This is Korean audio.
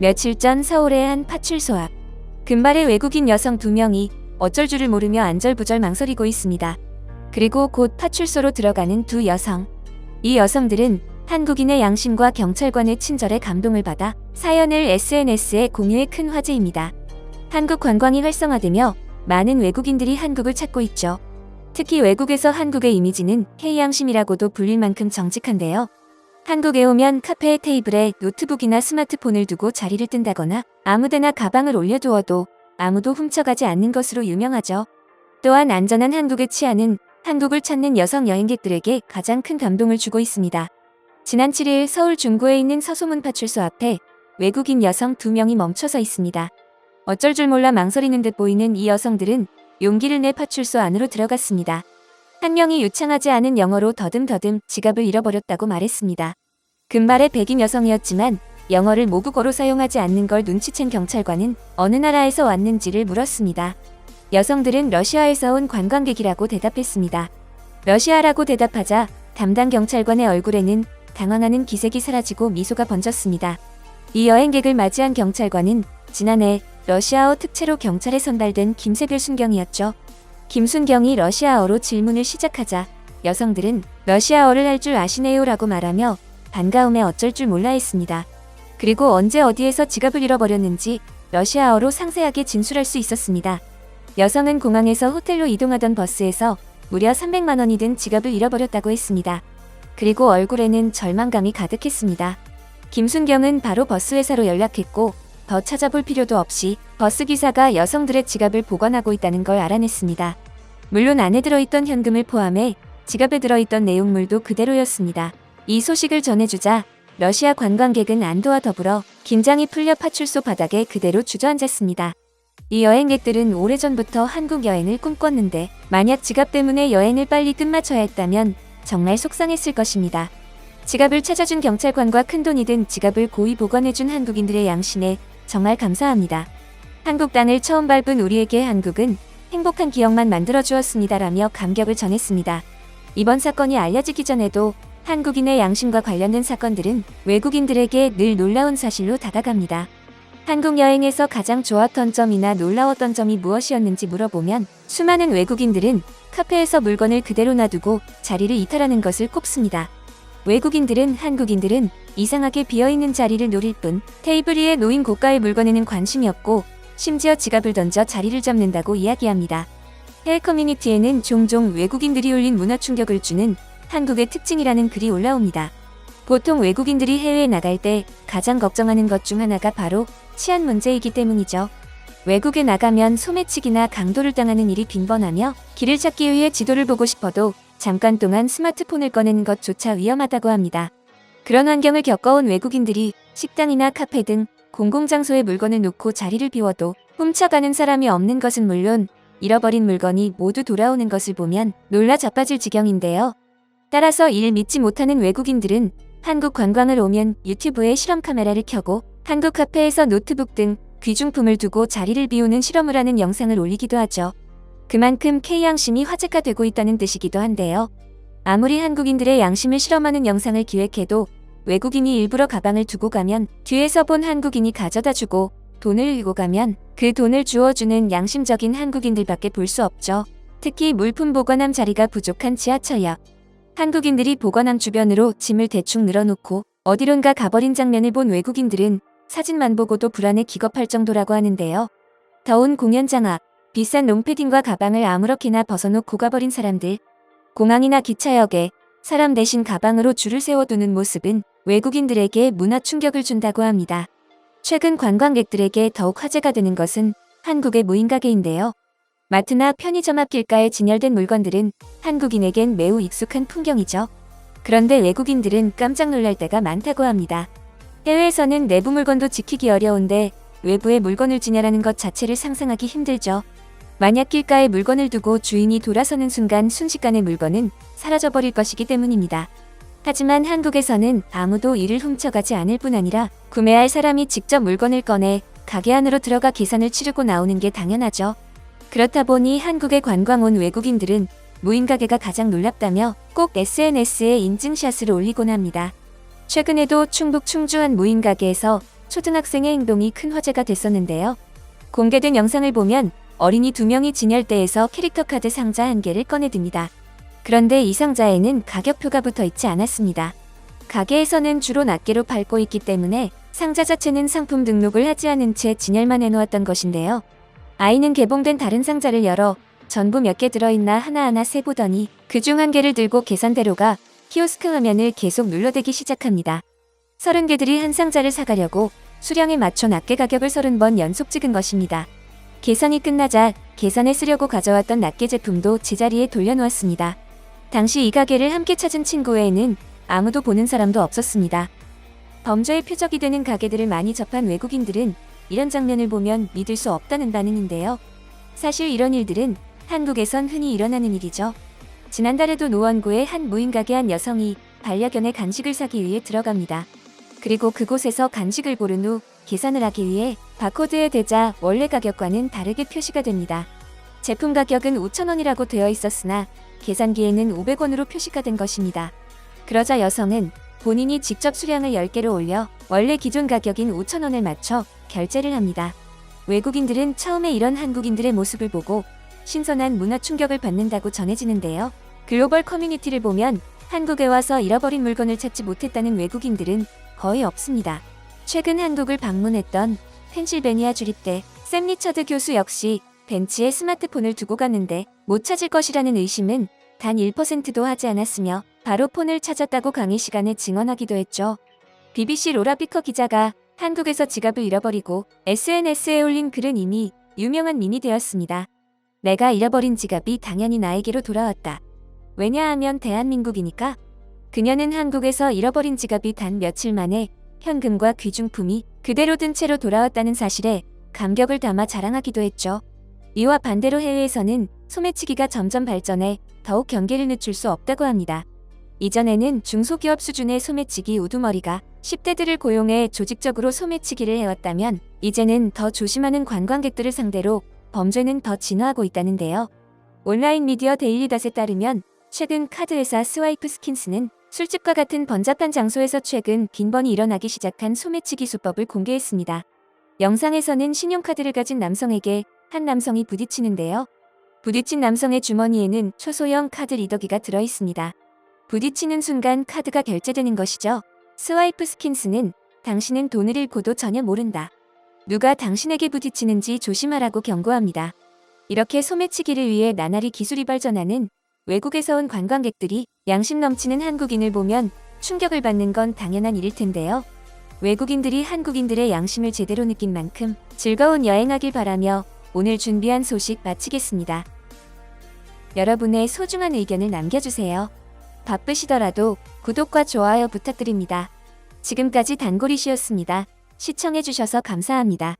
며칠 전 서울의 한 파출소 앞 금발의 외국인 여성 두 명이 어쩔 줄을 모르며 안절부절 망설이고 있습니다. 그리고 곧 파출소로 들어가는 두 여성. 이 여성들은 한국인의 양심과 경찰관의 친절에 감동을 받아 사연을 SNS에 공유해 큰 화제입니다. 한국 관광이 활성화되며 많은 외국인들이 한국을 찾고 있죠. 특히 외국에서 한국의 이미지는 K양심이라고도 불릴 만큼 정직한데요. 한국에 오면 카페의 테이블에 노트북이나 스마트폰을 두고 자리를 뜬다거나 아무데나 가방을 올려두어도 아무도 훔쳐가지 않는 것으로 유명하죠. 또한 안전한 한국의 치안은 한국을 찾는 여성 여행객들에게 가장 큰 감동을 주고 있습니다. 지난 7일 서울 중구에 있는 서소문 파출소 앞에 외국인 여성 두 명이 멈춰서 있습니다. 어쩔 줄 몰라 망설이는 듯 보이는 이 여성들은 용기를 내 파출소 안으로 들어갔습니다. 한 명이 유창하지 않은 영어로 더듬더듬 지갑을 잃어버렸다고 말했습니다. 금발의 백인 여성이었지만 영어를 모국어로 사용하지 않는 걸 눈치챈 경찰관은 어느 나라에서 왔는지를 물었습니다. 여성들은 러시아에서 온 관광객이라고 대답했습니다. 러시아라고 대답하자 담당 경찰관의 얼굴에는 당황하는 기색이 사라지고 미소가 번졌습니다. 이 여행객을 맞이한 경찰관은 지난해 러시아어 특채로 경찰에 선발된 김세별 순경이었죠. 김순경이 러시아어로 질문을 시작하자 여성들은 러시아어를 할 줄 아시네요 라고 말하며 반가움에 어쩔 줄 몰라 했습니다. 그리고 언제 어디에서 지갑을 잃어버렸는지 러시아어로 상세하게 진술할 수 있었습니다. 여성은 공항에서 호텔로 이동하던 버스에서 무려 300만 원이 든 지갑을 잃어버렸다고 했습니다. 그리고 얼굴에는 절망감이 가득했습니다. 김순경은 바로 버스 회사로 연락했고 더 찾아볼 필요도 없이 버스 기사가 여성들의 지갑을 보관하고 있다는 걸 알아냈습니다. 물론 안에 들어있던 현금을 포함해 지갑에 들어있던 내용물도 그대로였습니다. 이 소식을 전해주자 러시아 관광객은 안도와 더불어 긴장이 풀려 파출소 바닥에 그대로 주저앉았습니다. 이 여행객들은 오래전부터 한국 여행을 꿈꿨는데 만약 지갑 때문에 여행을 빨리 끝마쳐야 했다면 정말 속상했을 것입니다. 지갑을 찾아준 경찰관과 큰돈이 든 지갑을 고이 보관해준 한국인들의 양심에 정말 감사합니다. 한국 땅을 처음 밟은 우리에게 한국은 행복한 기억만 만들어 주었습니다라며 감격을 전했습니다. 이번 사건이 알려지기 전에도 한국인의 양심과 관련된 사건들은 외국인들에게 늘 놀라운 사실로 다가갑니다. 한국 여행에서 가장 좋았던 점이나 놀라웠던 점이 무엇이었는지 물어보면 수많은 외국인들은 카페에서 물건을 그대로 놔두고 자리를 이탈하는 것을 꼽습니다. 외국인들은 한국인들은 이상하게 비어있는 자리를 노릴 뿐 테이블 위에 놓인 고가의 물건에는 관심이 없고 심지어 지갑을 던져 자리를 잡는다고 이야기합니다. 해외 커뮤니티에는 종종 외국인들이 올린 문화 충격을 주는 한국의 특징이라는 글이 올라옵니다. 보통 외국인들이 해외에 나갈 때 가장 걱정하는 것 중 하나가 바로 치안 문제이기 때문이죠. 외국에 나가면 소매치기나 강도를 당하는 일이 빈번하며 길을 찾기 위해 지도를 보고 싶어도 잠깐 동안 스마트폰을 꺼내는 것조차 위험하다고 합니다. 그런 환경을 겪어온 외국인들이 식당이나 카페 등 공공장소에 물건을 놓고 자리를 비워도 훔쳐가는 사람이 없는 것은 물론 잃어버린 물건이 모두 돌아오는 것을 보면 놀라 자빠질 지경인데요. 따라서 이를 믿지 못하는 외국인들은 한국 관광을 오면 유튜브에 실험 카메라를 켜고 한국 카페에서 노트북 등 귀중품을 두고 자리를 비우는 실험을 하는 영상을 올리기도 하죠. 그만큼 K양심이 화제가 되고 있다는 뜻이기도 한데요. 아무리 한국인들의 양심을 실험하는 영상을 기획해도 외국인이 일부러 가방을 두고 가면 뒤에서 본 한국인이 가져다 주고 돈을 잃고 가면 그 돈을 주어주는 양심적인 한국인들밖에 볼 수 없죠. 특히 물품 보관함 자리가 부족한 지하철역. 한국인들이 보관함 주변으로 짐을 대충 늘어놓고 어디론가 가버린 장면을 본 외국인들은 사진만 보고도 불안에 기겁할 정도라고 하는데요. 더운 공연장 앞, 비싼 롱패딩과 가방을 아무렇게나 벗어놓고 가버린 사람들, 공항이나 기차역에 사람 대신 가방으로 줄을 세워두는 모습은 외국인들에게 문화 충격을 준다고 합니다. 최근 관광객들에게 더욱 화제가 되는 것은 한국의 무인가게인데요. 마트나 편의점 앞 길가에 진열된 물건들은 한국인에겐 매우 익숙한 풍경이죠. 그런데 외국인들은 깜짝 놀랄 때가 많다고 합니다. 해외에서는 내부 물건도 지키기 어려운데 외부에 물건을 진열하는 것 자체를 상상하기 힘들죠. 만약 길가에 물건을 두고 주인이 돌아서는 순간 순식간에 물건은 사라져버릴 것이기 때문입니다. 하지만 한국에서는 아무도 이를 훔쳐가지 않을 뿐 아니라 구매할 사람이 직접 물건을 꺼내 가게 안으로 들어가 계산을 치르고 나오는 게 당연하죠. 그렇다 보니 한국에 관광 온 외국인들은 무인 가게가 가장 놀랍다며 꼭 SNS에 인증샷을 올리곤 합니다. 최근에도 충북 충주 한 무인 가게에서 초등학생의 행동이 큰 화제가 됐었는데요. 공개된 영상을 보면 어린이 두 명이 진열대에서 캐릭터 카드 상자 한 개를 꺼내듭니다. 그런데 이 상자에는 가격표가 붙어 있지 않았습니다. 가게에서는 주로 낱개로 팔고 있기 때문에 상자 자체는 상품 등록을 하지 않은 채 진열만 해놓았던 것인데요. 아이는 개봉된 다른 상자를 열어 전부 몇 개 들어있나 하나하나 세보더니 그 중 한 개를 들고 계산대로가 키오스크 화면을 계속 눌러대기 시작합니다. 서른 개들이 한 상자를 사가려고 수량에 맞춰 낱개 가격을 서른 번 연속 찍은 것입니다. 계산이 끝나자 계산에 쓰려고 가져왔던 낱개 제품도 제자리에 돌려놓았습니다. 당시 이 가게를 함께 찾은 친구 외에는 아무도 보는 사람도 없었습니다. 범죄의 표적이 되는 가게들을 많이 접한 외국인들은 이런 장면을 보면 믿을 수 없다는 반응인데요. 사실 이런 일들은 한국에선 흔히 일어나는 일이죠. 지난달에도 노원구의 한 무인 가게 한 여성이 반려견의 간식을 사기 위해 들어갑니다. 그리고 그곳에서 간식을 고른 후 계산을 하기 위해 바코드에 대자 원래 가격과는 다르게 표시가 됩니다. 제품 가격은 5,000원이라고 되어 있었으나 계산기에는 500원으로 표시가 된 것입니다. 그러자 여성은 본인이 직접 수량을 10개로 올려 원래 기존 가격인 5,000원을 맞춰 결제를 합니다. 외국인들은 처음에 이런 한국인들의 모습을 보고 신선한 문화 충격을 받는다고 전해지는데요. 글로벌 커뮤니티를 보면 한국에 와서 잃어버린 물건을 찾지 못했다는 외국인들은 거의 없습니다. 최근 한국을 방문했던 펜실베니아 주립대 샘 리처드 교수 역시 벤치에 스마트폰을 두고 갔는데 못 찾을 것이라는 의심은 단 1%도 하지 않았으며 바로 폰을 찾았다고 강의 시간에 증언하기도 했죠. BBC 로라 비커 기자가 한국에서 지갑을 잃어버리고 SNS에 올린 글은 이미 유명한 밈이 되었습니다. 내가 잃어버린 지갑이 당연히 나에게로 돌아왔다. 왜냐하면 대한민국이니까. 그녀는 한국에서 잃어버린 지갑이 단 며칠 만에 현금과 귀중품이 그대로 든 채로 돌아왔다는 사실에 감격을 담아 자랑하기도 했죠. 이와 반대로 해외에서는 소매치기가 점점 발전해 더욱 경계를 늦출 수 없다고 합니다. 이전에는 중소기업 수준의 소매치기 우두머리가 10대들을 고용해 조직적으로 소매치기를 해왔다면 이제는 더 조심하는 관광객들을 상대로 범죄는 더 진화하고 있다는데요. 온라인 미디어 데일리닷에 따르면 최근 카드 회사 스와이프 스킨스는 술집과 같은 번잡한 장소에서 최근 빈번히 일어나기 시작한 소매치기 수법을 공개했습니다. 영상에서는 신용카드를 가진 남성에게 한 남성이 부딪히는데요. 부딪힌 남성의 주머니에는 초소형 카드 리더기가 들어 있습니다. 부딪히는 순간 카드가 결제되는 것이죠. 스와이프 스킨스는 당신은 돈을 잃고도 전혀 모른다. 누가 당신에게 부딪히는지 조심하라고 경고합니다. 이렇게 소매치기를 위해 나날이 기술이 발전하는 외국에서 온 관광객들이 양심 넘치는 한국인을 보면 충격을 받는 건 당연한 일일 텐데요. 외국인들이 한국인들의 양심을 제대로 느낀 만큼 즐거운 여행하길 바라며 오늘 준비한 소식 마치겠습니다. 여러분의 소중한 의견을 남겨주세요. 바쁘시더라도 구독과 좋아요 부탁드립니다. 지금까지 단골이시였습니다. 시청해주셔서 감사합니다.